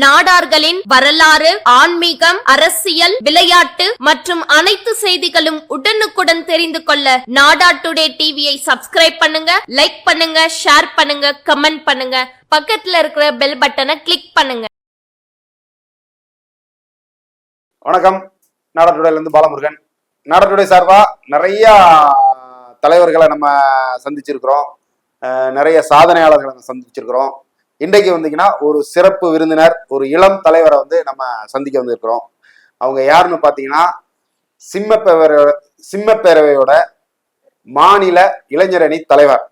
நாடார்களின் வரலாறு ஆன்மீகம் அரசியல் விளையாட்டு மற்றும் அனைத்து செய்திகளும் உடனுக்குடன் தெரிந்து கொள்ள நாடா டுடே டிவியை சப்ஸ்கிரைப் பண்ணுங்க லைக் பண்ணுங்க ஷேர் பண்ணுங்க கமெண்ட் பண்ணுங்க. பக்கத்துல இருக்கிற பெல் பட்டனை கிளிக் பண்ணுங்க. வணக்கம். நாடத்துடையில இருந்து பாலமுருகன். நாடத்துடை சார்பா நிறைய தலைவர்களை நம்ம சந்திச்சிருக்கிறோம். நிறைய சாதனையாளர்களை நம்ம சந்திச்சிருக்கிறோம். இன்றைக்கு வந்தீங்கன்னா ஒரு சிறப்பு விருந்தினர் ஒரு இளம் தலைவரை வந்து நம்ம சந்திக்க வந்திருக்கிறோம். அவங்க யாருன்னு பார்த்தீங்கன்னா சிம்மப்பேரவையோட சிம்மப்பேரவையோட மாநில இளைஞரணி தலைவர்.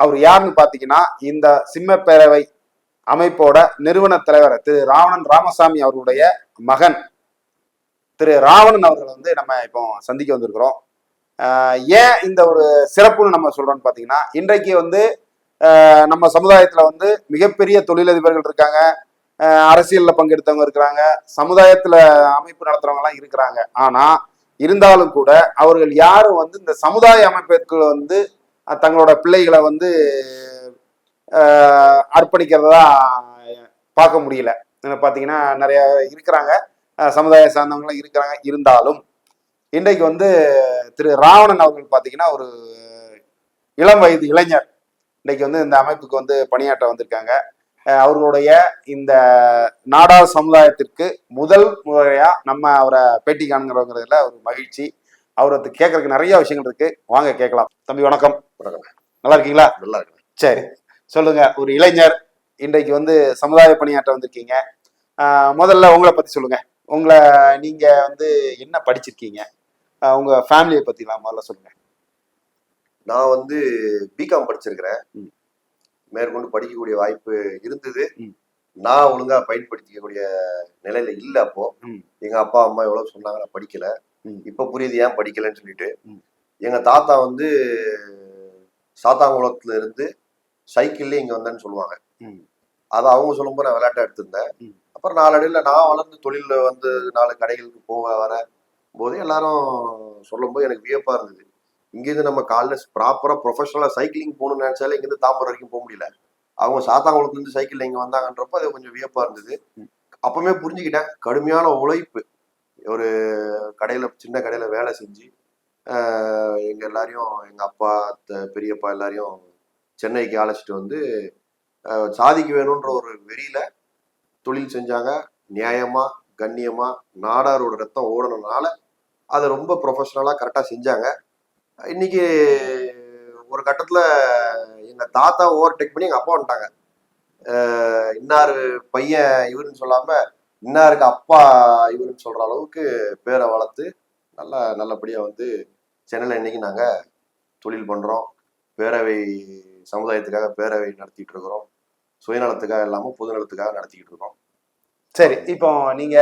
அவர் யாருன்னு பார்த்தீங்கன்னா இந்த சிம்மப்பேரவை அமைப்போட நிறுவன தலைவர் திரு ராவணன் ராமசாமி அவர்களுடைய மகன் திரு ராவணன் அவர்களை வந்து நம்ம இப்போ சந்திக்க வந்திருக்கிறோம். ஏன் இந்த ஒரு சிறப்புன்னு நம்ம சொல்றோம்னு பார்த்தீங்கன்னா இன்றைக்கு வந்து நம்ம சமுதாயத்தில் வந்து மிகப்பெரிய தொழிலதிபர்கள் இருக்காங்க. அரசியலில் பங்கெடுத்தவங்க இருக்கிறாங்க. சமுதாயத்தில் அமைப்பு நடத்துகிறவங்கலாம் இருக்கிறாங்க. ஆனால் இருந்தாலும் கூட அவர்கள் யாரும் வந்து இந்த சமுதாய அமைப்பிற்கு வந்து தங்களோட பிள்ளைகளை வந்து அர்ப்பணிக்கிறதா பார்க்க முடியல. பார்த்தீங்கன்னா நிறைய இருக்கிறாங்க. சமுதாய சார்ந்தவங்களாம் இருக்கிறாங்க. இருந்தாலும் இன்றைக்கு வந்து திரு ராவணன் அவர்கள் பார்த்தீங்கன்னா ஒரு இளம் வயது இளைஞர். இன்றைக்கு வந்து இந்த அமைப்புக்கு வந்து பணியாற்ற வந்திருக்காங்க. அவர்களுடைய இந்த நாடார் சமுதாயத்திற்கு முதல் முறையா நம்ம அவரை பேட்டி காண்கிறோங்கிறதுல ஒரு மகிழ்ச்சி. அவருக்கு கேட்கறதுக்கு நிறைய விஷயங்கள் இருக்கு. வாங்க கேட்கலாம். தம்பி வணக்கம். வணக்கம். நல்லா இருக்கீங்களா? நல்லா இருக்கு சரி. சொல்லுங்க ஒரு இளைஞர் இன்றைக்கு வந்து சமுதாய பணியாற்ற வந்திருக்கீங்க. முதல்ல உங்களை பத்தி சொல்லுங்க. உங்களை நீங்க வந்து என்ன படிச்சிருக்கீங்க? உங்க ஃபேமிலியை பத்திலாம் முதல்ல சொல்லுங்க. நான் வந்து பிகாம் படிச்சிருக்கிறேன். மேற்கொண்டு படிக்கக்கூடிய வாய்ப்பு இருந்தது. நான் ஒழுங்கா பயன்படுத்திக்கக்கூடிய நிலையில இல்ல அப்போ. எங்க அப்பா அம்மா எவ்வளவு சொன்னாங்க நான் படிக்கல. இப்ப புரியுது ஏன் படிக்கலன்னு சொல்லிட்டு. எங்க தாத்தா வந்து சாத்தாங்குளத்துல இருந்து சைக்கிள்ல இங்க வந்தேன்னு சொல்லுவாங்க. அதை அவங்க சொல்லும்போது நான் விளையாட்டா எடுத்திருந்தேன். அப்புறம் நாளடைவில் நான் வளர்ந்து தொழில வந்து நாலு கடைகளுக்கு போக வர போது எல்லாரும் சொல்லும்போது எனக்கு வியப்பா இருந்தது இங்கேருந்து நம்ம காலைல ப்ராப்பரா ப்ரொஃபஷனலா சைக்கிளிங் போகணும்னு நினைச்சாலே இங்கேருந்து தாம்பரம் வரைக்கும் போக முடியல. அவங்க சாத்தாங்குளத்துல இருந்து சைக்கிள்ல இங்க வந்தாங்கன்றப்ப அது கொஞ்சம் வியப்பா இருந்தது. அப்பவுமே புரிஞ்சுக்கிட்டேன். கடுமையான உழைப்பு. ஒரு கடையில சின்ன கடையில வேலை செஞ்சு ஆஹ் எங்க எல்லாரையும் எங்க அப்பா பெரியப்பா எல்லாரையும் சென்னைக்கு அழைச்சிட்டு வந்து சாதிக்க வேணும்ன்ற ஒரு வெறியில தொழில் செஞ்சாங்க. நியாயமா கண்ணியமா நாடாரோட ரத்தம் ஓடணும்னால அதை ரொம்ப ப்ரொஃபஷனலா கரெக்டா செஞ்சாங்க. இன்னைக்கு ஒரு கட்டத்துல எங்க தாத்தா ஓவர்டேக் பண்ணி எங்க அப்பா வந்துட்டாங்க. இன்னாரு பையன் இவருன்னு சொல்லாம இன்னாருக்கு அப்பா இவருன்னு சொல்ற அளவுக்கு பேரை வளர்த்து நல்லா நல்லபடியா வந்து சென்னையில இன்னைக்கு நாங்க தொழில் பண்றோம். பேரவை சமுதாயத்துக்காக பேரவை நடத்திட்டு இருக்கிறோம். சுயநலத்துக்காக இல்லாம பொதுநலத்துக்காக நடத்திக்கிட்டு இருக்கோம். சரி இப்போ நீங்க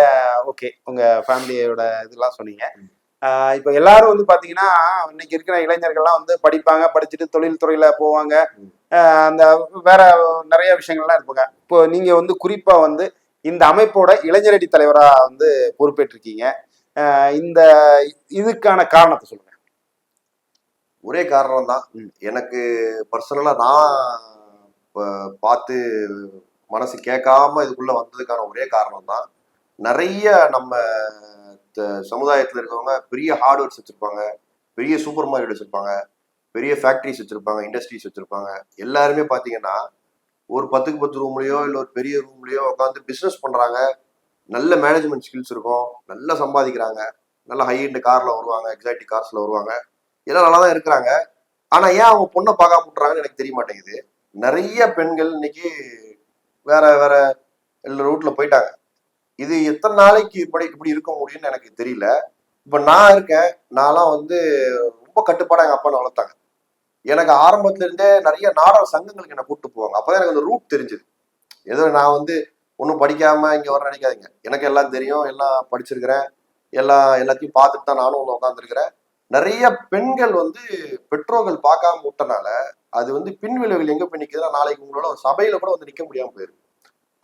ஓகே உங்க ஃபேமிலியோட இதெல்லாம் சொன்னீங்க. இப்போ எல்லாரும் வந்து பாத்தீங்கன்னா இன்னைக்கு இருக்கிற இளைஞர்கள்லாம் வந்து படிப்பாங்க படிச்சுட்டு தொழில் துறையில போவாங்க அந்த வேற நிறைய விஷயங்கள்லாம் இருப்பாங்க. இப்போ நீங்க வந்து குறிப்பா வந்து இந்த அமைப்போட இளைஞரடி தலைவரா வந்து பொறுப்பேற்றிருக்கீங்க. இந்த இதுக்கான காரணத்தை சொல்லுங்க. ஒரே காரணம் தான். எனக்கு பர்சனலா நான் பார்த்து மனசு கேட்காம இதுக்குள்ள வந்ததுக்கான ஒரே காரணம் தான். நிறைய நம்ம சமுதாயத்தில் இருக்கவங்க பெரிய ஹார்ட்வேர்ஸ் வச்சுருப்பாங்க பெரிய சூப்பர் மார்க்கெட் வச்சுருப்பாங்க பெரிய ஃபேக்ட்ரிஸ் வச்சுருப்பாங்க இண்டஸ்ட்ரீஸ் வச்சுருப்பாங்க. எல்லாருமே பார்த்தீங்கன்னா ஒரு பத்துக்கு பத்து ரூம்லேயோ இல்லை ஒரு பெரிய ரூம்லேயோ உட்காந்து பிஸ்னஸ் பண்ணுறாங்க நல்ல மேனேஜ்மெண்ட் ஸ்கில்ஸ் இருக்கும் நல்லா சம்பாதிக்கிறாங்க நல்ல ஹை எண்ட் வருவாங்க எக்ஸாக்டிக் கார்ஸில் வருவாங்க. எல்லாம் நல்லா தான் இருக்கிறாங்க. ஆனால் ஏன் அவங்க பொண்ணை பார்க்காம முட்டுறாங்கன்னு எனக்கு தெரிய மாட்டேங்குது. நிறைய பெண்கள் இன்னைக்கு வேற வேற ரூட்ல போயிட்டாங்க. இது எத்தனை நாளைக்கு இப்படி இப்படி இருக்க முடியும்னு எனக்கு தெரியல. இப்ப நான் இருக்கேன். நான்லாம் வந்து ரொம்ப கட்டுப்பாடா எங்க அப்பா வளர்த்தாங்க. எனக்கு ஆரம்பத்துல இருந்தே நிறைய நாடக சங்கங்களுக்கு என்ன கூப்பிட்டு போவாங்க. அப்பதான் எனக்கு அந்த ரூட் தெரிஞ்சது. ஏதோ நான் வந்து ஒன்றும் படிக்காம இங்க வர நினைக்காதீங்க. எனக்கு எல்லாம் தெரியும். எல்லாம் படிச்சிருக்கிறேன். எல்லாம் எல்லாத்தையும் பார்த்துட்டு தான் நானும் ஒன்று உட்காந்துருக்கிறேன் நிறைய பெண்கள் வந்து பெற்றோர்கள் பார்க்காம விட்டனால அது வந்து பின்விளைவுகள் எங்க போய் நிக்குதுன்னா நாளைக்கு உங்களோட சபையில கூட வந்து நிக்க முடியாம போயிருக்கு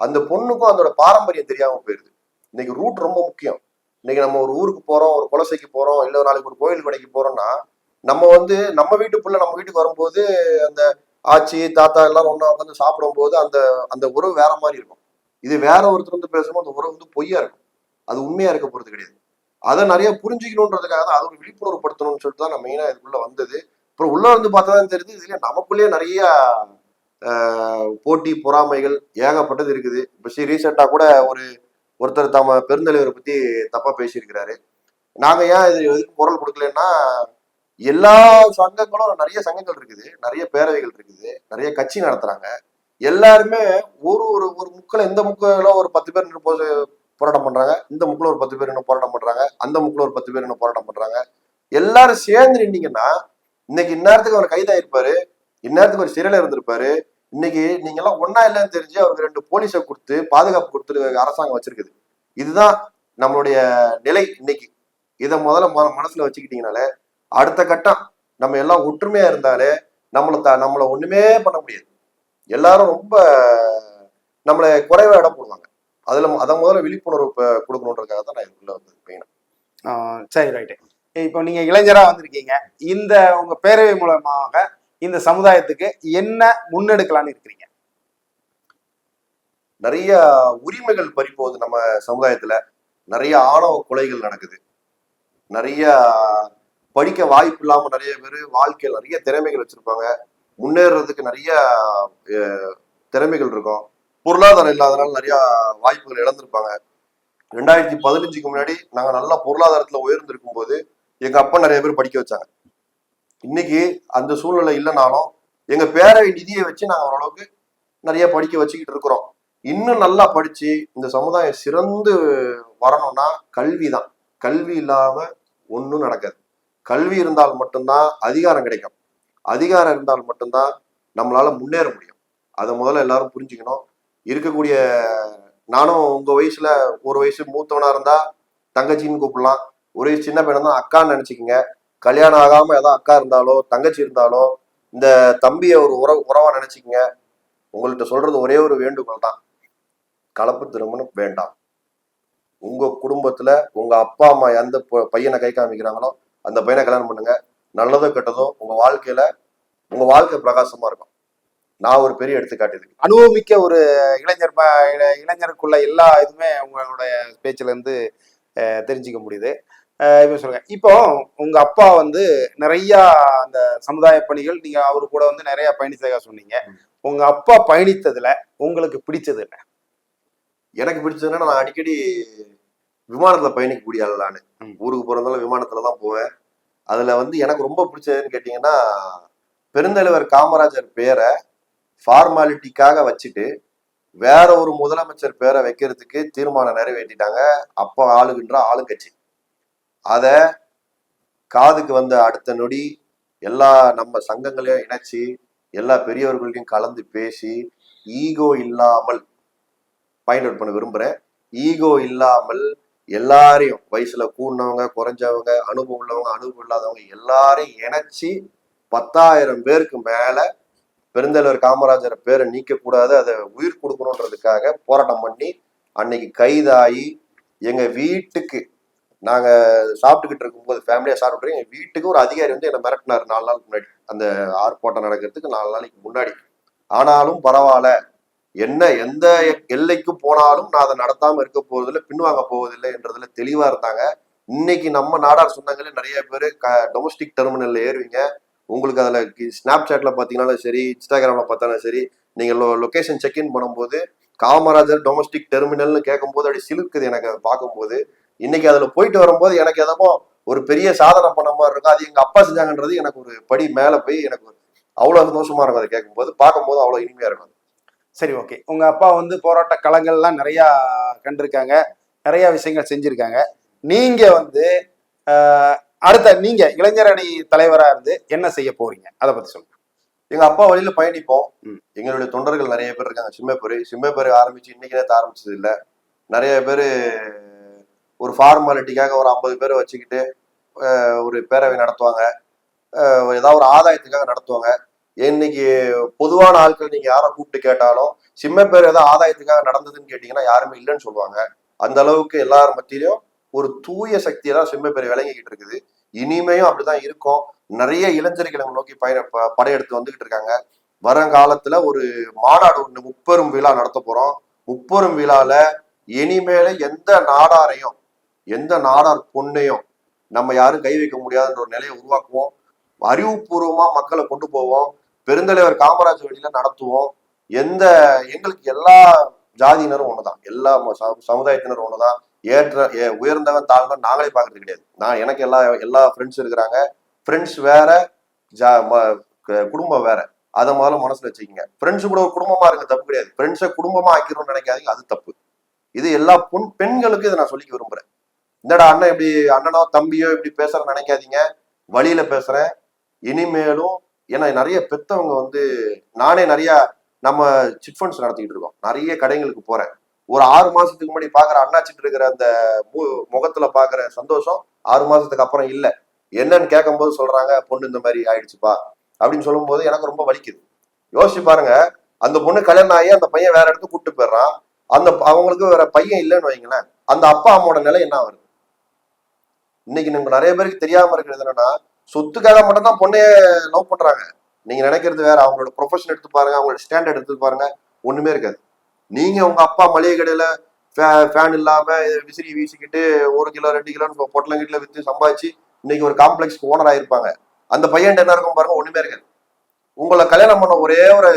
அந்த பொண்ணுக்கும் அதோட பாரம்பரியம் தெரியாம போயிருது. இன்னைக்கு ரூட் ரொம்ப முக்கியம். இன்னைக்கு நம்ம ஒரு ஊருக்கு போறோம் ஒரு குலசைக்கு போறோம் இல்ல ஒரு நாளைக்கு ஒரு கோயில் கடைக்கு போறோம்னா நம்ம வந்து நம்ம வீட்டுக்குள்ள நம்ம வீட்டுக்கு வரும்போது அந்த ஆச்சி தாத்தா எல்லாரும் ஒன்றா உட்காந்து சாப்பிடும் போது அந்த அந்த உறவு வேற மாதிரி இருக்கும். இது வேற ஒருத்தர் வந்து பேசும்போது அந்த உறவு வந்து பொய்யா இருக்கும். அது உண்மையா இருக்க போறது கிடையாது. அதை நிறைய புரிஞ்சுக்கணுன்றதுக்காக தான் அது ஒரு விழிப்புணர்வு படுத்தணும்னு சொல்லிட்டு தான் நான் மெயினா இதுக்குள்ள வந்தது. அப்புறம் உள்ள வந்து பார்த்தா தான் தெரியுது இதுல நமக்குள்ளேயே நிறைய போட்டி பொறாமைகள் ஏகப்பட்டது இருக்குது. இப்போ சரி ரீசெண்டாக கூட ஒரு ஒருத்தர் தம்ம பெருந்தலைவரை பற்றி தப்பாக பேசியிருக்கிறாரு. நாங்கள் ஏன் இது எதுக்கு குரல் கொடுக்கலன்னா எல்லா சங்கங்களும் நிறைய சங்கங்கள் இருக்குது. நிறைய பேரவைகள் இருக்குது. நிறைய கட்சி நடத்துறாங்க. எல்லாருமே ஒரு ஒரு ஒரு முக்கில் இந்த முக்கில ஒரு பத்து பேர் நின்னு போ- போராட்டம் பண்ணுறாங்க இந்த முக்கில் ஒரு பத்து பேர் இன்னும் போராட்டம் பண்ணுறாங்க அந்த முக்கில் ஒரு பத்து பேர் இன்னும் போராட்டம் பண்ணுறாங்க எல்லாரும் சேர்ந்து நின்னீங்கன்னா இன்னைக்கு இந்நேரத்துக்கு அவர் கைதாயிருப்பாரு. இந்நேரத்துக்கு ஒரு சிறையில இருந்திருப்பாரு. இன்னைக்கு நீங்க எல்லாம் ஒன்னா இல்லைன்னு தெரிஞ்சு அவருக்கு ரெண்டு போலீஸை கொடுத்து பாதுகாப்பு கொடுத்து அரசாங்கம் வச்சிருக்குது. இதுதான் நம்மளுடைய நிலை இன்னைக்கு. இதை முதல்ல மனசுல வச்சுக்கிட்டீங்கனாலே அடுத்த கட்டம் நம்ம எல்லாம் ஒற்றுமையா இருந்தாலே நம்மள த நம்மள ஒண்ணுமே பண்ண முடியாது. எல்லாரும் ரொம்ப நம்மளை குறைவா இடம் போடுவாங்க. அதுல அதை முதல்ல விழிப்புணர்வு கொடுக்கணுன்றதுக்காக தான் நான் இதுக்குள்ள வந்து மெயினா ஆஹ் சரி ரைட்டு இப்போ நீங்க இளைஞரா வந்திருக்கீங்க. இந்த உங்க பேரவை மூலமாக இந்த சமுதாயத்துக்கு என்ன முன்னெடுக்கலாம்னு இருக்கிறீங்க? நிறைய உரிமைகள் பறிப்போகுது நம்ம சமுதாயத்துல. நிறைய ஆணவ கொலைகள் நடக்குது. நிறைய படிக்க வாய்ப்பு இல்லாம நிறைய பேர் வாழ்க்கையில் நிறைய திறமைகள் வச்சிருப்பாங்க. முன்னேறதுக்கு நிறைய திறமைகள் இருக்கும். பொருளாதாரம் இல்லாதனால நிறைய வாய்ப்புகள் இழந்திருப்பாங்க. ரெண்டாயிரத்தி பதினஞ்சுக்கு முன்னாடி நாங்க நல்லா பொருளாதாரத்துல உயர்ந்திருக்கும் போது எங்க அப்பா நிறைய பேர் படிக்க வச்சாங்க. இன்னைக்கு அந்த சூழ்நிலை இல்லைனாலும் எங்க பேரவை நிதியை வச்சு நாங்கள் ஓரளவுக்கு நிறைய படிக்க வச்சுக்கிட்டு இருக்கிறோம். இன்னும் நல்லா படிச்சு இந்த சமுதாயம் சிறந்து வரணும்னா கல்வி தான் கல்வி இல்லாம ஒன்றும் நடக்காது. கல்வி இருந்தால் மட்டும்தான் அதிகாரம் கிடைக்கும். அதிகாரம் இருந்தால் மட்டும்தான் நம்மளால முன்னேற முடியும். அதை முதல்ல எல்லாரும் புரிஞ்சுக்கணும். இருக்கக்கூடிய நானும் உங்க வயசுல ஒரு வயசு மூத்தவனா இருந்தா தங்கச்சின்னு கூப்பிடலாம். ஒரு வயசு சின்ன பையனா தான் அக்கான்னு நினைச்சுக்கோங்க. கல்யாணம் ஆகாம ஏதோ அக்கா இருந்தாலோ தங்கச்சி இருந்தாலோ இந்த தம்பியை ஒரு உறவு உறவா நினைச்சுக்கங்க. உங்கள்கிட்ட சொல்றது ஒரே ஒரு வேண்டுகோள் தான். கலப்பு திருமணம் வேண்டாம். உங்க குடும்பத்துல உங்க அப்பா அம்மா எந்த பையனை கை காமிக்கிறாங்களோ அந்த பையனை கல்யாணம் பண்ணுங்க. நல்லதோ கெட்டதோ உங்க வாழ்க்கையில உங்க வாழ்க்கை பிரகாசமா இருக்கும். நான் ஒரு பெரிய எடுத்துக்காட்டு இதுக்கு. அனுபவமிக்க ஒரு இளைஞர் ப- இளைஞருக்குள்ள எல்லா இதுவுமே உங்களுடைய பேச்சுல இருந்து தெரிஞ்சுக்க முடியுது. இப்போ சொல்லுங்க இப்போ உங்க அப்பா வந்து நிறைய அந்த சமுதாய பணிகள் நீங்க அவரு கூட வந்து நிறைய பயணித்ததாக சொன்னீங்க. உங்க அப்பா பயணித்ததுல உங்களுக்கு பிடிச்சது என்ன? எனக்கு பிடிச்சதுன்னா நான் அடிக்கடி விமானத்துல பயணிக்கக்கூடிய ஆள் நானு. ஊருக்கு போறதால விமானத்துல தான் போவேன். அதுல வந்து எனக்கு ரொம்ப பிடிச்சதுன்னு கேட்டீங்கன்னா பெருந்தலைவர் காமராஜர் பேரை ஃபார்மாலிட்டிக்காக வச்சுட்டு வேற ஒரு முதலமைச்சர் பேரை வைக்கிறதுக்கு தீர்மானம் நிறைவேற்றிட்டாங்க. அப்போ ஆளுகின்ற ஆளுங்கட்சி. அதை காதுக்கு வந்த அடுத்த நொடி எல்லா நம்ம சங்கங்களையும் இணைச்சி எல்லா பெரியவர்களையும் கலந்து பேசி ஈகோ இல்லாமல் பாயிண்ட் அவுட் பண்ண விரும்புகிறேன் ஈகோ இல்லாமல் எல்லாரையும் வயசுல கூடினவங்க குறைஞ்சவங்க அனுபவம் உள்ளவங்க அனுபவம் இல்லாதவங்க எல்லாரையும் இணைச்சி பத்தாயிரம் பேருக்கு மேல பெருந்தலைவர் காமராஜர் பேரை நீக்கக்கூடாது அதை உயிர் கொடுக்கணுன்றதுக்காக போராட்டம் பண்ணி அன்னைக்கு கைதாகி எங்க வீட்டுக்கு நாங்க சாப்பிட்டுக்கிட்டு இருக்கும்போது ஃபேமிலியா சாப்பிட்டு எங்க வீட்டுக்கு ஒரு அதிகாரி வந்து என்ன மிரட்டினார் நாலு நாளுக்கு முன்னாடி. அந்த ஆர்ப்பாட்டம் நடக்கிறதுக்கு நாலு நாளைக்கு முன்னாடி. ஆனாலும் பரவாயில்ல. என்ன எந்த எல்லைக்கு போனாலும் நான் அதை நடத்தாம இருக்க போவதில்லை பின்வாங்க போவதில்லை என்றதுல தெளிவா இருந்தாங்க. இன்னைக்கு நம்ம நாடார் சொந்தங்களே நிறைய பேர் க டொமஸ்டிக் டெர்மினல்ல ஏறுவீங்க. உங்களுக்கு அதில் ஸ்னாப் சாட்ல சரி இன்ஸ்டாகிராமில் பார்த்தாலும் சரி நீங்கள் லொ லொக்கேஷன் செக்இன் பண்ணும்போது காமராஜர் டொமஸ்டிக் டெர்மினல்னு கேட்கும்போது அப்படி சிலுக்குது எனக்கு அதை பார்க்கும்போது. இன்னைக்கு அதுல போயிட்டு வரும்போது எனக்கு எதமோ ஒரு பெரிய சாதனை பண்ண மாதிரி இருக்கும். அது எங்க அப்பா செஞ்சாங்கன்றது எனக்கு ஒரு படி மேல போய் எனக்கு ஒரு அவ்வளவு சந்தோஷமா இருக்கும் அதை கேட்கும்போது. பார்க்கும்போது அவ்வளவு இனிமையா இருக்கும் சரி ஓகே. உங்க அப்பா வந்து போராட்ட களங்கள்லாம் நிறைய கண்டிருக்காங்க. நிறைய விஷயங்கள் செஞ்சிருக்காங்க. நீங்க வந்து அடுத்த நீங்க இளைஞர் அணி தலைவரா இருந்து என்ன செய்ய போறீங்க? அதை பத்தி சொல்லுங்க. எங்க அப்பா வழியில பயணிப்போம். எங்களுடைய தொண்டர்கள் நிறைய பேர் இருக்காங்க. சிம்மப்பேரு. சிம்மப்பேரு ஆரம்பிச்சு இன்னைக்கு நேரத்தை ஆரம்பிச்சது இல்ல. நிறைய பேர் ஒரு ஃபார்மாலிட்டிக்காக ஒரு ஐம்பது பேரை வச்சுக்கிட்டு ஒரு பேரவை நடத்துவாங்க. ஏதாவது ஒரு ஆதாயத்துக்காக நடத்துவாங்க. இன்னைக்கு பொதுவான ஆட்கள் நீங்க யாரை கூப்பிட்டு கேட்டாலும் சிம்மப்பேர் ஏதாவது ஆதாயத்துக்காக நடந்ததுன்னு கேட்டீங்கன்னா யாருமே இல்லைன்னு சொல்லுவாங்க. அந்த அளவுக்கு எல்லார் மத்தியிலையும் ஒரு தூய சக்தியை தான் சிம்மப்பேர் விளங்கிக்கிட்டு இருக்குது. இனிமேயும் அப்படிதான் இருக்கும். நிறைய இளைஞர்களை நோக்கி பயண படையெடுத்து வந்துகிட்டு இருக்காங்க. வருங்காலத்துல ஒரு மாநாடு ஒன்று முப்பெரும் விழா நடத்த போறோம். முப்பெரும் விழால இனிமேல எந்த நாடாரையும் எந்த நாடார் பொண்ணையும் நம்ம யாரும் கை வைக்க முடியாதுன்ற ஒரு நிலையை உருவாக்குவோம். அறிவுபூர்வமா மக்களை கொண்டு போவோம். பெருந்தலைவர் காமராஜ் வழியில நடத்துவோம். எந்த எங்களுக்கு எல்லா ஜாதியினரும் ஒண்ணுதான். எல்லா ச- சமுதாயத்தினரும் ஒண்ணுதான். ஏற்ற ஏ- உயர்ந்தவன் தாழ்ந்தவன் நாங்களே பாக்குறது கிடையாது. நான் எனக்கு எல்லா எல்லா ஃப்ரெண்ட்ஸ் இருக்கிறாங்க. ஃப்ரெண்ட்ஸ் வேற ஜா ம- குடும்பம் வேற. அதை முதல்ல மனசுல வச்சுக்கோங்க. ஃப்ரெண்ட்ஸ் கூட ஒரு குடும்பமா இருக்க தப்பு கிடையாது. ஃப்ரெண்ட்ஸை குடும்பமா ஆக்கிரும் நினைக்காதீங்க. அது தப்பு. இது எல்லா பொன் பெண்களுக்கு இதை நான் சொல்லிக்க விரும்புறேன். என்னடா அண்ணன் இப்படி அண்ணனோ தம்பியோ இப்படி பேசுறேன்னு நினைக்காதீங்க. வழியில பேசுறேன். இனிமேலும் ஏன்னா நிறைய பெத்தவங்க வந்து நானே நிறைய நம்ம சிட் ஃபண்ட்ஸ் நடத்திக்கிட்டு இருக்கோம். நிறைய கடைங்களுக்கு போறேன். ஒரு ஆறு மாசத்துக்கு முன்னாடி பாக்குற அண்ணாச்சிட்டு இருக்கிற அந்த மு- முகத்துல பாக்குற சந்தோஷம் ஆறு மாசத்துக்கு அப்புறம் இல்லை. என்னன்னு கேட்கும் போது சொல்றாங்க பொண்ணு இந்த மாதிரி ஆயிடுச்சுப்பா. அப்படின்னு சொல்லும்போது எனக்கு ரொம்ப வலிக்குது. யோசிச்சு பாருங்க அந்த பொண்ணு கல்யாணம் ஆகி அந்த பையன் வேற இடத்துக்கு கூப்பிட்டு போயிடுறான். அந்த அவங்களுக்கு வேற பையன் இல்லைன்னு வைங்களேன். அந்த அப்பா அம்மாவோட நிலை என்ன வருது இன்னைக்கு நீங்க நிறைய பேருக்கு தெரியாம இருக்கிறது என்னன்னா சொத்துக்காக மட்டும் தான் பொண்ணைய லவ் பண்றாங்க. நீங்க நினைக்கிறது வேற அவங்களோட ப்ரொஃபஷன் எடுத்து பாருங்க அவங்களோட ஸ்டாண்டர்ட் எடுத்து பாருங்க ஒண்ணுமே இருக்காது. நீங்க உங்க அப்பா மளிகை கடையில ஃபேன் இல்லாம விசிறி வீசிக்கிட்டு ஒரு கிலோ ரெண்டு கிலோன்னு பொட்டலங்கிட்ட வித்து சம்பாதிச்சு இன்னைக்கு ஒரு காம்ப்ளெக்ஸ்க்கு ஓனர் ஆயிருப்பாங்க. அந்த பையன் என்ன இருக்கும் பாருங்க ஒண்ணுமே இருக்காது. உங்களை கல்யாணம் பண்ண ஒரே ஒரு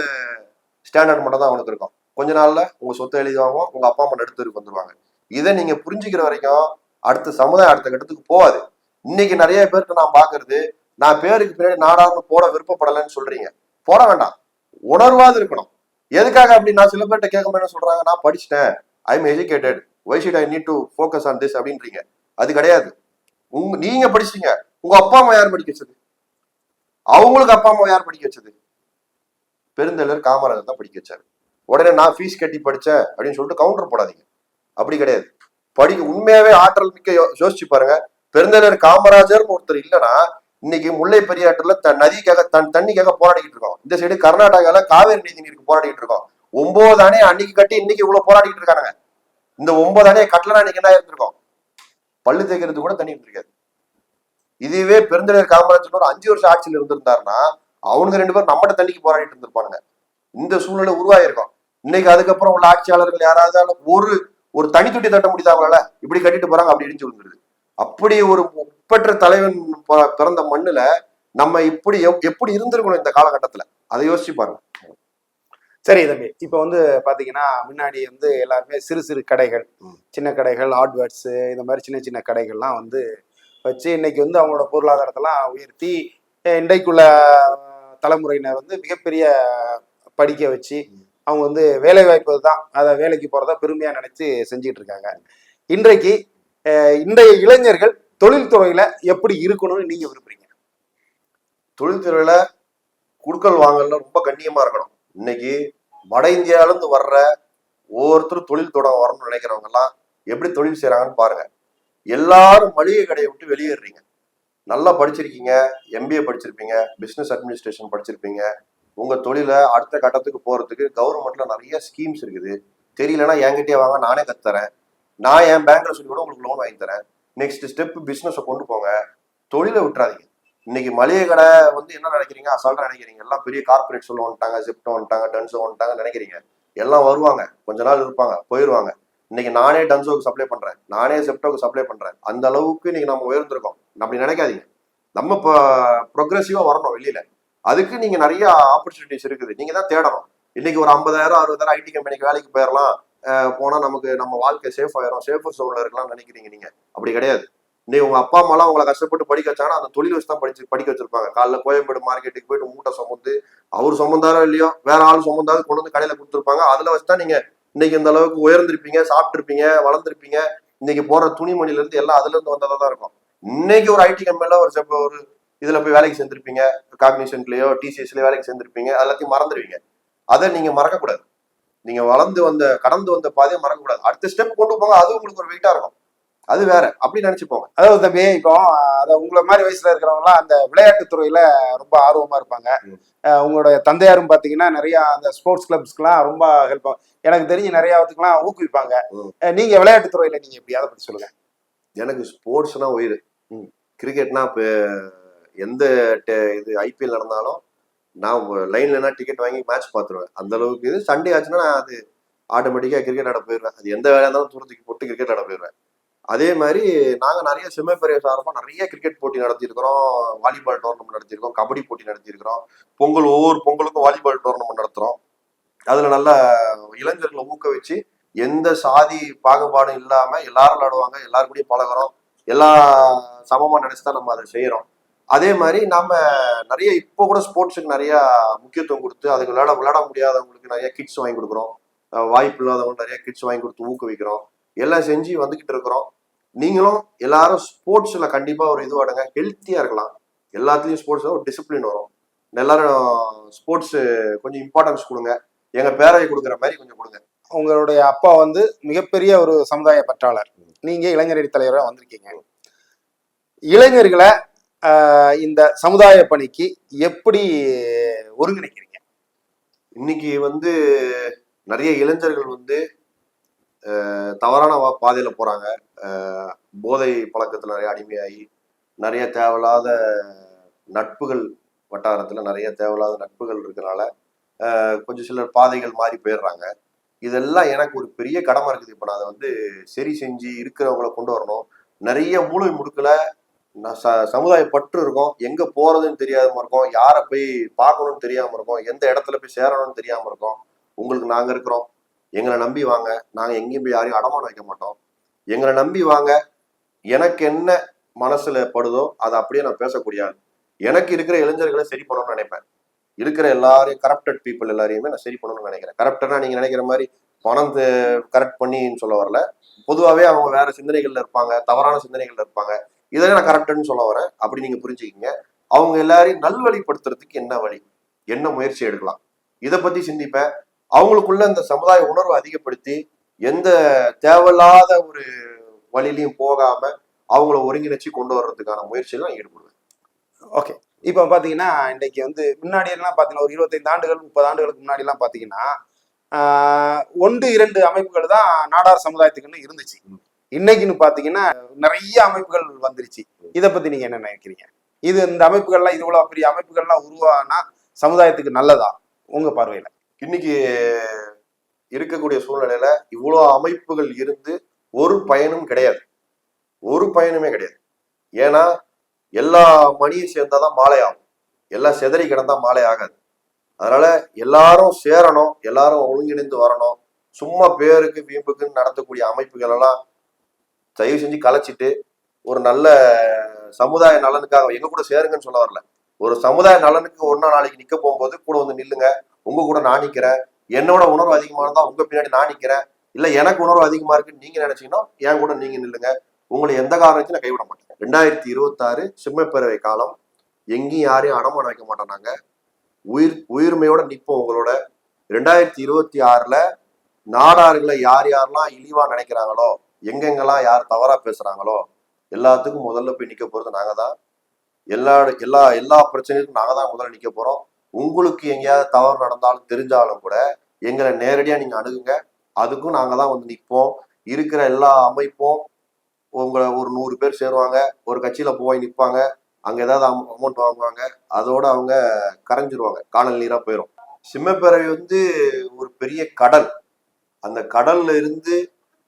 ஸ்டாண்டர்ட் மட்டும் தான் அவனுக்கு இருக்கும். கொஞ்ச நாள்ல உங்க சொத்தை எழுதி வாங்குவோம் உங்க அப்பா அம்மா எடுத்து வந்துருவாங்க. இதை நீங்க புரிஞ்சுக்கிற வரைக்கும் அடுத்த சமுதாயம் அடுத்த கட்டத்துக்கு போகாது. இன்னைக்கு நிறைய பேருக்கு நான் பாக்குறது நான் பேருக்கு பின்னாடி நாடார்னு போட விருப்பப்படலைன்னு சொல்றீங்க. போட வேண்டாம். உணர்வாது இருக்கணும். எதுக்காக அப்படி நான் சில பேர்கிட்ட கேட்க என்ன சொல்றாங்க? நான் படிச்சிட்டேன். I am educated why should I need to focus on this அப்படின்றீங்க. அது கிடையாது. உங்க நீங்க படிச்சீங்க உங்க அப்பா அம்மா யார் படிக்க வச்சது? அவங்களுக்கு அப்பா அம்மா யார் படிக்க வச்சது? பெருந்தலைவர் காமராஜர் தான் படிக்க வச்சாரு. உடனே நான் ஃபீஸ் கட்டி படிச்சேன் அப்படின்னு சொல்லிட்டு கவுண்டர் போடாதீங்க. அப்படி கிடையாது. படிக்க உண்மையாவே ஆற்றல் மிக்க யோசிச்சு பாருங்க. பெருந்தலைவர் காமராஜர்னு ஒருத்தர் இல்லைன்னா இன்னைக்கு முல்லை பெரியாற்றுல தன் நதிக்காக தன் தண்ணிக்காக போராடிக்கிட்டு இருக்கோம். இந்த சைடு கர்நாடகால காவேரி நீதி நீருக்கு போராடிட்டு இருக்கோம். ஒன்பது அணை அன்னைக்கு கட்டி இன்னைக்கு இவ்வளவு போராடிட்டு இருக்காங்க இந்த ஒன்பது அணையை கட்டலனா இன்னைக்கு என்ன இருந்திருக்கோம்? பல்லு தேய்க்கிறது கூட தண்ணி இருக்காது இதுவே பெருந்தலைவர் காமராஜர் ஒரு அஞ்சு வருஷம் ஆட்சியில் இருந்திருந்தாருன்னா அவனுங்க ரெண்டு பேரும் நம்மகிட்ட தண்ணிக்கு போராடிட்டு இருந்திருப்பானுங்க. இந்த சூழ்நிலை உருவாயிருக்கும் இன்னைக்கு அதுக்கப்புறம் உள்ள ஆட்சியாளர்கள் யாராவது ஒரு ஒரு தனி தொட்டி தட்ட முடியுதா அவங்களால இப்படி கட்டிட்டு போறாங்க அப்படி இடிஞ்சு விழுந்துருது அப்படி ஒரு ஒப்பற்ற தலைவன் பிறந்த மண்ணுல நம்ம இப்படி எப்- எப்படி இருந்திருக்கணும் இந்த காலகட்டத்துல அதை யோசிச்சு பாருங்க சரி தம்பி இப்போ வந்து பாத்தீங்கன்னா முன்னாடி வந்து எல்லாருமே சிறு சிறு கடைகள். சின்ன கடைகள் ஹார்ட்வேர்ட்ஸ் இந்த மாதிரி சின்ன சின்ன கடைகள்லாம் வந்து வச்சு இன்னைக்கு வந்து அவங்களோட பொருளாதாரத்தெல்லாம் உயர்த்தி இன்றைக்குள்ள தலைமுறையினர் வந்து மிகப்பெரிய படிக்க வச்சு. அவங்க வந்து வேலை வாய்ப்பு தான். அதை வேலைக்கு போறதா பெருமையா நினைச்சு செஞ்சிட்டு இருக்காங்க. இன்றைக்கு இன்றைய இளைஞர்கள் தொழில்துறையில எப்படி இருக்கணும்னு நீங்க விரும்புறீங்க? தொழில்துறையில குடுக்கல் வாங்கல ரொம்ப கண்ணியமா இருக்கணும். இன்னைக்கு வட இந்தியால இருந்து வர்ற ஒவ்வொருத்தரும் தொழில் தொடங்க வரணும்னு நினைக்கிறவங்க எல்லாம் எப்படி தொழில் செய்றாங்கன்னு பாருங்க. எல்லாரும் மளிகை கடையை விட்டு வெளியேறீங்க. நல்லா படிச்சிருக்கீங்க எம்பிஏ படிச்சிருப்பீங்க பிசினஸ் அட்மினிஸ்ட்ரேஷன் படிச்சிருப்பீங்க உங்க தொழிலை அடுத்த கட்டத்துக்கு போறதுக்கு கவர்மெண்ட்ல நிறைய ஸ்கீம்ஸ் இருக்குது. தெரியலன்னா என்கிட்டயே வாங்க நானே கத்துறேன் நான் என் பேங்க்ல சொல்லி கூட உங்களுக்கு லோன் வாங்கி தரேன். நெக்ஸ்ட் ஸ்டெப் பிசினஸை கொண்டு போங்க. தொழிலை விட்டுறாதீங்க. இன்னைக்கு மளிகை கடை வந்து என்ன நினைக்கிறீங்க? அசால்ட்டா நினைக்கிறீங்க. எல்லாம் பெரிய கார்பரேட் சொல்ல வந்துட்டாங்க ஜிப்டோ வந்துட்டாங்க டன்ஸோ வந்துட்டாங்க நினைக்கிறீங்க. எல்லாம் வருவாங்க. கொஞ்ச நாள் இருப்பாங்க போயிருவாங்க. இன்னைக்கு நானே டன்சோக்கு சப்ளை பண்றேன். நானே செப்டோக்கு சப்ளை பண்றேன். அந்த அளவுக்கு இன்னைக்கு நம்ம உயர்ந்திருக்கோம். அப்படி நினைக்காதீங்க. நம்ம இப்போ ப்ரொக்ரெசிவா வரணும் வெளியில. அதுக்கு நீங்க நிறைய ஆப்பர்ச்சுனிட்டிஸ் இருக்குது. நீங்க தான் தேடணும். இன்னைக்கு ஒரு ஐம்பதாயிரம் அறுபதாயிரம் ஐடி கம்பெனிக்கு வேலைக்கு போயிடலாம் போனா நமக்கு நம்ம வாழ்க்கை சேஃப் ஆயிரும். சேஃபர் சோன்ல இருக்கலாம்னு நினைக்கிறீங்க நீங்க. அப்படி கிடையாது. நீ உங்க அப்பா அம்மாலாம் உங்களை கஷ்டப்பட்டு படிக்க வச்சாங்கன்னா அந்த தொழில் வச்சு தான் படிச்சு படிக்க வச்சிருப்பாங்க. காலைல கோயம்பேடு மார்க்கெட்டுக்கு போயிட்டு மூட்டை சுமந்து அவர் சுமந்தாரோ இல்லையோ வேற ஆள் சுமந்தாவது கொண்டு வந்து கடையில கொடுத்துருப்பாங்க. அதுல வச்சு தான் நீங்க இன்னைக்கு இந்த அளவுக்கு உயர்ந்திருப்பீங்க சாப்பிட்டுருப்பீங்க வளர்ந்துருப்பீங்க. இன்னைக்கு போற துணிமணில இருந்து எல்லாம் அதுல இருந்து வந்ததா தான் இருக்கும். இன்னைக்கு ஒரு ஐடி கம்பெனில ஒரு செப்ப ஒரு இதுல போய் வேலைக்கு சேர்ந்திருப்பீங்க காக்னிஷன்லயோ டிசிஎஸ்லயோ வேலைக்கு சேர்ந்திருப்பீங்க எல்லாத்தையும் மறந்துடுவீங்க. அதை நீங்க மறக்கக்கூடாது. நீங்க வளர்ந்து வந்த கடந்து வந்த பாதையை மறக்கக்கூடாது. அடுத்த ஸ்டெப் கொண்டு போங்க அது உங்களுக்கு ஒரு வெயிட்டா இருக்கும். அது வேற. அப்படி நினைச்சுப்போங்க அதாவது தம்பி இப்போ அதை உங்களை மாதிரி வயசுல இருக்கிறவங்கலாம் அந்த விளையாட்டுத் துறையில ரொம்ப ஆர்வமா இருப்பாங்க. உங்களுடைய தந்தையாரும் பாத்தீங்கன்னா நிறைய அந்த ஸ்போர்ட்ஸ் கிளப்ஸ்க்குலாம் ரொம்ப ஹெல்ப் எனக்கு தெரிஞ்சு நிறைய இதுக்கெல்லாம் ஊக்குவிப்பாங்க. நீங்க விளையாட்டுத் துறையில நீங்க எப்படி? அதை பத்தி சொல்லுங்க. எனக்கு ஸ்போர்ட்ஸ்னா உயிர். கிரிக்கெட்னா இப்போ எந்த இது ஐபிஎல் நடந்தாலும் நான் லைன்லனா டிக்கெட் வாங்கி மேட்ச் பார்த்துருவேன். அந்த அளவுக்கு இது சண்டே ஆச்சுன்னா நான் அது ஆட்டோமேட்டிக்காக கிரிக்கெட் ஆட போயிடுவேன். அது எந்த வேலையாக இருந்தாலும் தூரத்துக்கு போட்டு கிரிக்கெட் ஆட போயிடுவேன். அதே மாதிரி நாங்கள் நிறைய செம்மப்பெரிய சார்பாக நிறைய கிரிக்கெட் போட்டி நடத்தியிருக்கிறோம். வாலிபால் டோர்னமெண்ட் நடத்தியிருக்கோம் கபடி போட்டி நடத்தியிருக்கிறோம். பொங்கல் ஒவ்வொரு பொங்கலுக்கும் வாலிபால் டோர்னமெண்ட் நடத்துகிறோம் அதில் நல்லா இளைஞர்களை ஊக்குவிச்சு எந்த சாதி பாகுபாடும் இல்லாமல் எல்லாரும் விளாடுவாங்க எல்லாருக்கூடிய பழகிறோம் பழகுறோம். எல்லா சமமாக நினைச்சு தான் நம்ம அதை செய்கிறோம் அதே மாதிரி நம்ம நிறைய இப்போ கூட ஸ்போர்ட்ஸுக்கு நிறைய முக்கியத்துவம் கொடுத்து அதுக்கு விளையாட விளையாட முடியாதவங்களுக்கு நிறைய கிட்ஸ் வாங்கி கொடுக்குறோம். வாய்ப்பு இல்லாதவங்க நிறைய கிட்ஸ் வாங்கி கொடுத்து ஊக்குவிக்கிறோம். எல்லாம் செஞ்சு வந்துகிட்டு இருக்கிறோம். நீங்களும் எல்லாரும் ஸ்போர்ட்ஸ்ல கண்டிப்பா ஒரு இது வாடுங்க. ஹெல்த்தியா இருக்கலாம். எல்லாத்துலயும் ஸ்போர்ட்ஸ்ல ஒரு டிசிப்ளின் வரும். எல்லாரும் ஸ்போர்ட்ஸ் கொஞ்சம் இம்பார்ட்டன்ஸ் கொடுங்க. எங்க பேரவை கொடுக்குற மாதிரி கொஞ்சம் கொடுங்க. உங்களுடைய அப்பா வந்து மிகப்பெரிய ஒரு சமுதாய பற்றாளர். நீங்க இளைஞரணி தலைவராக வந்திருக்கீங்க. இளைஞர்களை இந்த சமுதாய பணிக்கு எப்படி ஒருங்கிணைக்கிறீங்க? இன்னைக்கு வந்து நிறைய இளைஞர்கள் வந்து தவறான பாதையில போறாங்க. போதை பழக்கத்துல நிறைய அடிமையாகி நிறைய தேவையில்லாத நட்புகள் வட்டாரத்துல நிறைய தேவையில்லாத நட்புகள் இருக்கிறனால கொஞ்சம் சிலர் பாதைகள் மாறி போயிடுறாங்க. இதெல்லாம் எனக்கு ஒரு பெரிய கடமை இருக்குது. இப்போ நான் அதை வந்து சரி செஞ்சு இருக்கிறவங்கள கொண்டு வரணும். நிறைய மூளை முடுக்கலை ச- சமுதாய பற்று இருக்கும். எங்க போறதுன்னு தெரியாம இருக்கும். யாரை போய் பார்க்கணும்னு தெரியாம இருக்கும். எந்த இடத்துல போய் சேரணும்னு தெரியாம இருக்கும். உங்களுக்கு நாங்க இருக்கிறோம். எங்களை நம்பி வாங்க. நாங்க எங்கேயும் போய் யாரையும் அடமானம் வைக்க மாட்டோம். எங்களை நம்பி வாங்க. எனக்கு என்ன மனசுல படுதோ அதை அப்படியே நான் பேசக்கூடிய ஆள். எனக்கு இருக்கிற இளைஞர்களை சரி பண்ணணும்னு நினைப்பேன். இருக்கிற எல்லாரையும் கரப்டட் பீப்புள் எல்லாரையுமே நான் சரி பண்ணணும்னு நினைக்கிறேன். கரப்டனா நீங்க நினைக்கிற மாதிரி பணம் கரெக்ட் பண்ணின்னு சொல்ல வரல. பொதுவாகவே அவங்க வேற சிந்தனைகள்ல இருப்பாங்க. தவறான சிந்தனைகள்ல இருப்பாங்க. இதை நான் கரெக்டுன்னு சொல்ல வரேன். அப்படி நீங்க புரிஞ்சுக்கிங்க. அவங்க எல்லாரையும் நல்வழிப்படுத்துறதுக்கு என்ன வழி? என்ன முயற்சி எடுக்கலாம்? இதை பத்தி சிந்திப்பேன். அவங்களுக்குள்ள இந்த சமுதாய உணர்வை அதிகப்படுத்தி எந்த தேவையில்லாத ஒரு வழியிலையும் போகாம அவங்கள ஒருங்கிணைச்சு கொண்டு வர்றதுக்கான முயற்சியில் நான் ஈடுபடுவேன். ஓகே இப்போ பார்த்தீங்கன்னா இன்னைக்கு வந்து முன்னாடி எல்லாம் பார்த்தீங்கன்னா ஒரு இருபத்தைந்து ஆண்டுகள் முப்பது ஆண்டுகளுக்கு முன்னாடி எல்லாம் பார்த்தீங்கன்னா ஒன்று இரண்டு அமைப்புகள் தான் நாடார் சமுதாயத்துக்குன்னு இருந்துச்சு. இன்னைக்குன்னு பார்த்தீங்கன்னா நிறைய அமைப்புகள் வந்துருச்சு. இதை பத்தி நீங்க என்ன நினைக்கிறீங்க? இது இந்த அமைப்புகள்லாம் இது இவ்வளவு பெரிய அமைப்புகள்லாம் உருவானா சமுதாயத்துக்கு நல்லதா? உங்க பார்வையில. இன்னைக்கு இருக்கக்கூடிய சூழ்நிலையில இவ்வளோ அமைப்புகள் இருந்து ஒரு பயனும் கிடையாது. ஒரு பயனுமே கிடையாது. ஏன்னா எல்லா மணியும் சேர்ந்தாதான் மாலை ஆகும். எல்லாம் செதறி கிடந்தா மாலை ஆகாது. அதனால எல்லாரும் சேரணும் எல்லாரும் ஒருங்கிணைந்து வரணும். சும்மா பேருக்கு வீம்புக்குன்னு நடத்தக்கூடிய அமைப்புகள் எல்லாம் தயவு செஞ்சு கலைச்சிட்டு ஒரு நல்ல சமுதாய நலனுக்காக எங்க கூட சேருங்கன்னு சொல்ல வரல. ஒரு சமுதாய நலனுக்கு ஒன்னா நாளைக்கு நிக்க போகும்போது கூட வந்து நில்லுங்க. உங்க கூட நான் நிக்கிறேன். என்னோட உணர்வு அதிகமானதா உங்க பின்னாடி நான் நிக்கிறேன். இல்ல எனக்கு உணர்வு அதிகமா இருக்குன்னு நீங்க நினைச்சீங்கன்னா என் கூட நீங்க நில்லுங்க. உங்களை எந்த காரணத்தையும் நான் கைவிட மாட்டேன். ரெண்டாயிரத்தி இருபத்தாறு சிம்மப்பேரவை காலம் எங்கேயும் யாரையும் அடமான வைக்க மாட்டோம் நாங்க. உயிர் உயிர்மையோட நிற்போம் உங்களோட. ரெண்டாயிரத்தி இருபத்தி ஆறுல நாடார்களை யார் யாரெல்லாம் இழிவா நினைக்கிறாங்களோ எங்கெங்கெல்லாம் யார் தவறா பேசுறாங்களோ எல்லாத்துக்கும் முதல்ல போய் நிக்க போறது நாங்க தான். எல்லா எல்லா எல்லா பிரச்சனைக்கும் நாங்க தான் முதல்ல நிக்க போறோம். உங்களுக்கு எங்கேயாவது தவறு நடந்தாலும் தெரிஞ்சாலும் கூட எங்களை நேரடியா நீங்க அணுகுங்க. அதுக்கும் நாங்க தான் வந்து நிற்போம் இருக்கிற எல்லா அமைப்பும் உங்களை ஒரு நூறு பேர் சேருவாங்க. ஒரு கட்சியில போய் நிற்பாங்க அங்க ஏதாவது அமௌண்ட் வாங்குவாங்க. அதோட அவங்க கரைஞ்சிருவாங்க. காணல் நீரா போயிடும் சிம்மப்பேரவை வந்து ஒரு பெரிய கடல். அந்த கடல்ல இருந்து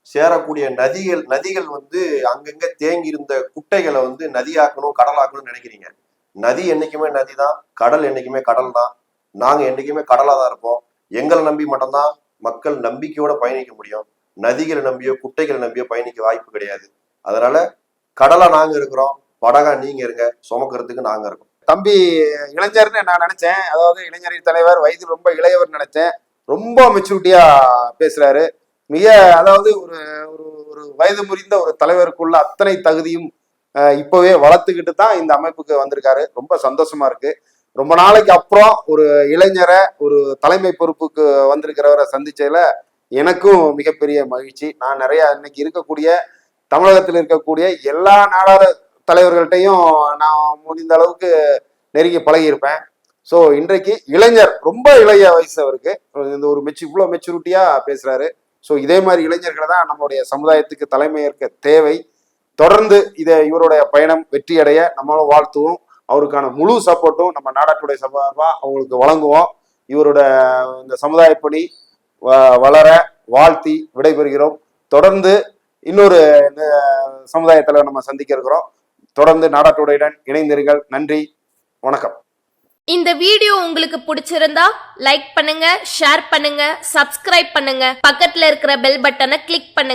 சேரக்கூடிய நதிகள் நதிகள் வந்து அங்கங்க தேங்கி இருந்த குட்டைகளை வந்து நதியாக்கணும் கடலாக்கணும்னு நினைக்கிறீங்க. நதி என்னைக்குமே நதி தான் கடல் என்னைக்குமே கடல் தான் நாங்க என்னைக்குமே கடலா தான் இருப்போம். எங்களை நம்பி மட்டும்தான் மக்கள் நம்பிக்கையோட பயணிக்க முடியும். நதிகளை நம்பியோ குட்டைகளை நம்பியோ பயணிக்க வாய்ப்பு கிடையாது. அதனால கடலா நாங்க இருக்கிறோம் படகா நீங்க இருங்க சுமக்கிறதுக்கு நாங்க இருக்கோம். தம்பி இளைஞர்னு நான் நினைச்சேன். அதாவது இளைஞரின் தலைவர் வயது ரொம்ப இளையவர் நினைச்சேன். ரொம்ப மெச்சூரிட்டியா பேசுறாரு. மிக அதாவது ஒரு ஒரு ஒரு வயது முறிந்த ஒரு தலைவருக்குள்ள அத்தனை தகுதியும் இப்போவே இப்பவே வளர்த்துக்கிட்டு தான் இந்த அமைப்புக்கு வந்திருக்காரு. ரொம்ப சந்தோஷமா இருக்கு. ரொம்ப நாளைக்கு அப்புறம் ஒரு இளைஞரை ஒரு தலைமை பொறுப்புக்கு வந்திருக்கிறவரை சந்திச்சதுல எனக்கும் மிகப்பெரிய மகிழ்ச்சி. நான் நிறைய இன்னைக்கு இருக்கக்கூடிய தமிழகத்தில் இருக்கக்கூடிய எல்லா நாடார தலைவர்கள்ட்டையும் நான் முடிந்த அளவுக்கு நெருங்கி பழகியிருப்பேன். ஸோ இன்றைக்கு இளைஞர் ரொம்ப இளைய வயசு அவருக்கு. இந்த ஒரு மெச்சு இவ்வளோ மெச்சூரிட்டியாக பேசுறாரு. ஸோ இதே மாதிரி இளைஞர்களை தான் நம்மளுடைய சமுதாயத்துக்கு தலைமை ஏற்க தேவை. தொடர்ந்து இதை இவருடைய பயணம் வெற்றியடைய நம்மளும் வாழ்த்துவோம். அவருக்கான முழு சப்போர்ட்டும் நம்ம நாடாட்டுடைய சபாவா அவங்களுக்கு வழங்குவோம். இவரோட இந்த சமுதாய பணி வ- வளர வாழ்த்தி விடைபெறுகிறோம். தொடர்ந்து இன்னொரு சமுதாயத்தில் நம்ம சந்திக்க இருக்கிறோம். தொடர்ந்து நாடாட்டுடையுடன் இணைந்திருங்கள். நன்றி. வணக்கம். இந்த வீடியோ உங்களுக்கு பிடிச்சிருந்தா லைக் பண்ணுங்க ஷேர் பண்ணுங்க சப்ஸ்கிரைப் பண்ணுங்க. பக்கத்துல இருக்கிற பெல் பட்டனை கிளிக் பண்ணுங்க.